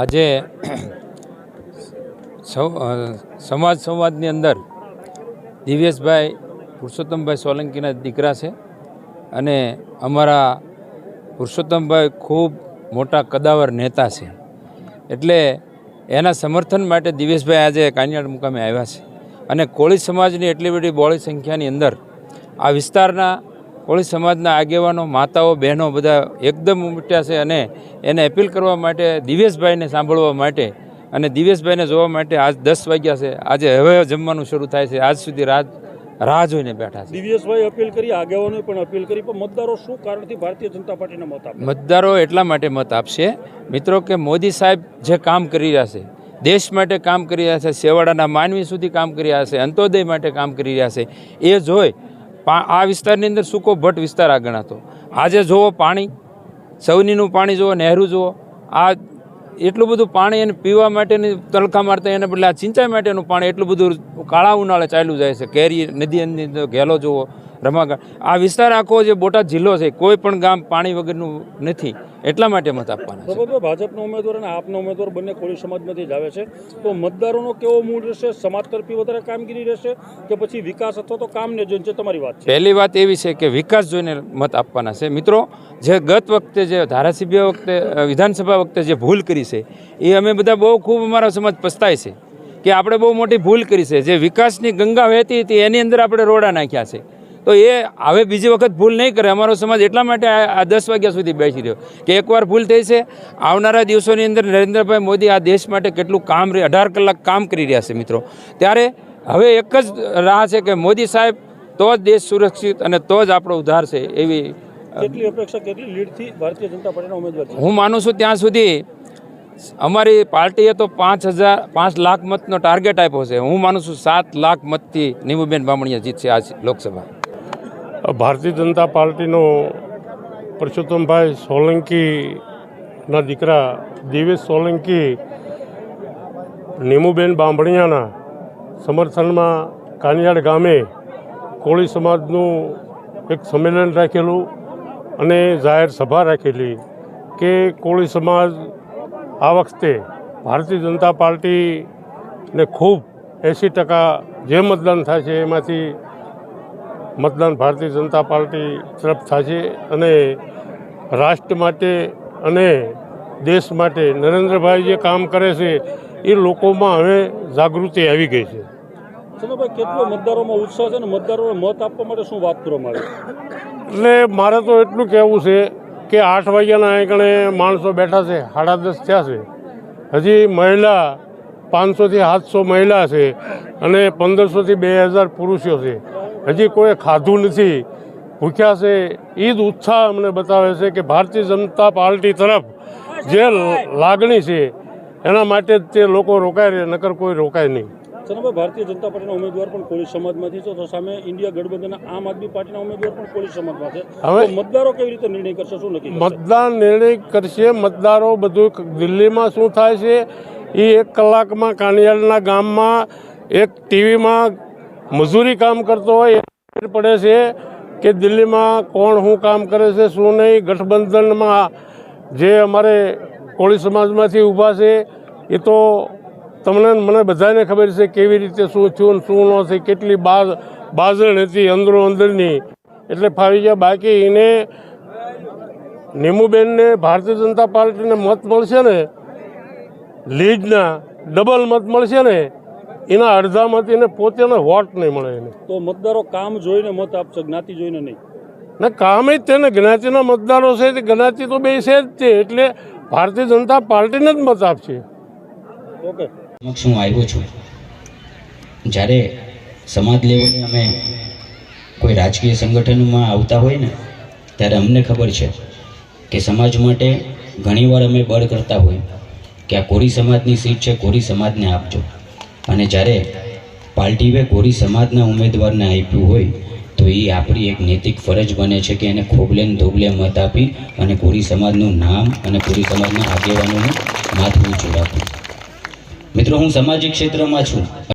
આજે સૌ સમાજ સંવાદની અંદર દિવ્યેશભાઈ પુરુષોત્તમભાઈ સોલંકીના દીકરા છે અને અમારા પુરુષોત્તમભાઈ ખૂબ મોટા કદાવર નેતા છે. એટલે એના સમર્થન માટે દિવેશભાઈ આજે કાનિયાડ મુકામે આવ્યા છે. અને કોળી સમાજની એટલી બધી બોળી સંખ્યાની અંદર આ વિસ્તારના કોળી સમાજના આગેવાનો માતાઓ બહેનો બધા એકદમ ઉમટ્યા છે અને એને અપીલ કરવા માટે દિવેશભાઈને સાંભળવા માટે અને દિવેશભાઈને જોવા માટે આજ દસ વાગ્યા છે. આજે હવે જમવાનું શરૂ થાય છે. આજ સુધી રાત રાહ જોઈને બેઠા છે. દિવ્યેશભાઈ અપીલ કરી આગેવાનોએ પણ અપીલ કરી પણ મતદારો શું કારણથી ભારતીય જનતા પાર્ટીને મત આપે? મતદારો એટલા માટે મત આપશે મિત્રો કે મોદી સાહેબ જે કામ કરી રહ્યા છે દેશ માટે કામ કરી રહ્યા છે સેવાડાના માનવી સુધી કામ કરી રહ્યા છે અંત્યોદય માટે કામ કરી રહ્યા છે એ જોઈ આ વિસ્તારની અંદર સૂકો ભટ્ટ વિસ્તાર આ ગણાતો આજે જુઓ પાણી સૌનીનું પાણી જુઓ, નહેરુ જુઓ, આ એટલું બધું પાણી એને પીવા માટેની તલખા મારતા એને બદલે આ સિંચાઈ માટેનું પાણી એટલું બધું કાળા ઉનાળે ચાલ્યું જાય છે. કેરી નદી અંદર ગેલો જુઓ રમાગા. આ વિસ્તાર આખો જે બોટાદ જિલ્લો છે કોઈ પણ ગામ પાણી વગરનું નથી. એટલા માટે મત આપવાના છે. ભાજપનો ઉમેદવાર અને આપના ઉમેદવાર બંને કોળી સમાજમાંથી જ આવે છે. તો મતદારોનો કેવો મૂડ રહેશે? સમાજ તરફી વધારે કામગીરી રહેશે કે પછી વિકાસ અથવા તો કામને જોઈને? છે તમારી વાત છે. પહેલી વાત એવી છે કે વિકાસ જોઈને મત આપવાના છે. મિત્રો જે ગત વખતે જે ધારાસભ્ય વખતે વિધાનસભા વખતે જે ભૂલ કરી છે એ અમે બધા બહુ ખૂબ અમારા સમાજ પસ્તાય છે કે આપણે બહુ મોટી ભૂલ કરી છે. જે વિકાસની ગંગા વહેતી હતી એની અંદર આપણે રોડા નાખ્યા છે. તો એ હવે બીજી વખત ભૂલ નહીં કરે. અમારો સમાજ એટલા માટે આ દસ વાગ્યા સુધી બેસી રહ્યો કે એકવાર ભૂલ થઈ છે આવનારા દિવસોની અંદર નરેન્દ્રભાઈ મોદી આ દેશ માટે કેટલું કામ અઢાર કલાક કામ કરી રહ્યા છે મિત્રો. ત્યારે હવે એક જ રાહ છે કે મોદી સાહેબ તો જ દેશ સુરક્ષિત અને તો જ આપણો ઉદ્ધાર છે એવી કેટલી અપેક્ષા કેટલી લીડથી ભારતીય જનતા પાર્ટીના ઉમેદવાર હું માનું છું ત્યાં સુધી અમારી પાર્ટીએ તો પાંચ હજાર પાંચ લાખ મતનો ટાર્ગેટ આપ્યો છે. હું માનું છું સાત લાખ મતથી નીમુબેન બામણીયા જીતશે આ લોકસભા. ભારતીય જનતા પાર્ટીનો પરસોત્તમભાઈ સોલંકીના દીકરા દિવેશ સોલંકી, નીમુબેન બાંભણિયાના સમર્થનમાં કાનિયાડ ગામે કોળી સમાજનું એક સંમેલન રાખેલું અને જાહેર સભા રાખેલી કે કોળી સમાજ આ વખતે ભારતીય જનતા પાર્ટીને ખૂબ એંસી ટકા જે મતદાન થાય છે એમાંથી મતદાન ભારતીય જનતા પાર્ટી તરફ થશે અને રાષ્ટ્ર માટે અને દેશ માટે નરેન્દ્રભાઈ જે કામ કરે છે એ લોકોમાં હવે જાગૃતિ આવી ગઈ છે. ચંદ્રભાઈ કેટલો મતદારોમાં ઉત્સાહ છે અને મતદારોને મત આપવા માટે શું વાત કરવામાં આવી? એટલે મારે તો એટલું કહેવું છે કે આઠ વાગ્યાના આંકણે માણસો બેઠા છે સાડા દસ થયા છે. હજી મહિલા પાંચસોથી સાતસો મહિલા છે અને પંદરસોથી બે હજાર પુરુષો છે. હજી કોઈ ખાધું નથી. ભૂખ્યા છે. એ જ ઉત્સાહ અમને બતાવે છે કે ભારતીય જનતા પાર્ટી તરફ જે લાગણી છે એના માટે જ તે લોકો રોકાય રહે નકર કોઈ રોકાય નહીં. ચંદ્રભાઈ ભારતીય જનતા પાર્ટીના ઉમેદવાર પણ કોળી સમાજમાંથી છે. તો સામે ઇન્ડિયા ગઠબંધનના આમ આદમી પાર્ટીના ઉમેદવાર પણ કોળી સમાજમાં છે. હવે- મતદારો કેવી રીતે નિર્ણય કરશે? શું નક્કી મતદાન નિર્ણય કરશે. મતદારો બધું દિલ્હીમાં શું થાય છે? એ એક કલાકમાં કાનિયાળના ગામમાં એક ટીવીમાં મજૂરી કામ કરતો હોય એ પડે છે કે દિલ્હીમાં કોણ શું કામ કરે છે, શું નહીં. ગઠબંધનમાં જે અમારે કોળી સમાજમાંથી ઊભા છે, એ તો તમને મને બધાને ખબર છે કેવી રીતે શું થયું શું ન થયું, કેટલી બાજ, બાજણ હતી અંદરો અંદરની. એટલે ફાવી ગયા. બાકી એને નીમુબેનને ભારતીય જનતા પાર્ટીને મત મળશે ને, લીડના, ડબલ મત મળશે ને એના અડધામાંથી એને પોતાને વોટ નહીં મળે એને. તો મતદારો કામ જોઈને મત આપશે જ્ઞાતિ જોઈને નહીં? ને કામે જ તેને જ્ઞાતિના મતદારો છે તે જ્ઞાતિ તો બે છે જ તે એટલે ભારતીય જનતા પાર્ટીને જ મત આપશે. ઓકે. સમક્ષ હું આવ્યો છું? જ્યારે સમાજ લેવલે અમે કોઈ રાજકીય સંગઠનોમાં આવતા હોય ને ત્યારે અમને ખબર છે કે સમાજ માટે ઘણીવાર અમે બળ કરતા હોય કે આ કોરી સમાજની સીટ છે કોરી સમાજને આપજો. અને જ્યારે પાર્ટીએ કોરી સમાજના ઉમેદવારને આપ્યું હોય, તો એ આપણી એક નૈતિક ફરજ બને છે કે એને ખોબલે ધોબલે મત આપી અને કોરી સમાજનું નામ અને કોરી સમાજના આગેવાનોનું માથું ઊંચું રાખવું. મિત્રો, હું સામાજિક ક્ષેત્રમાં છું.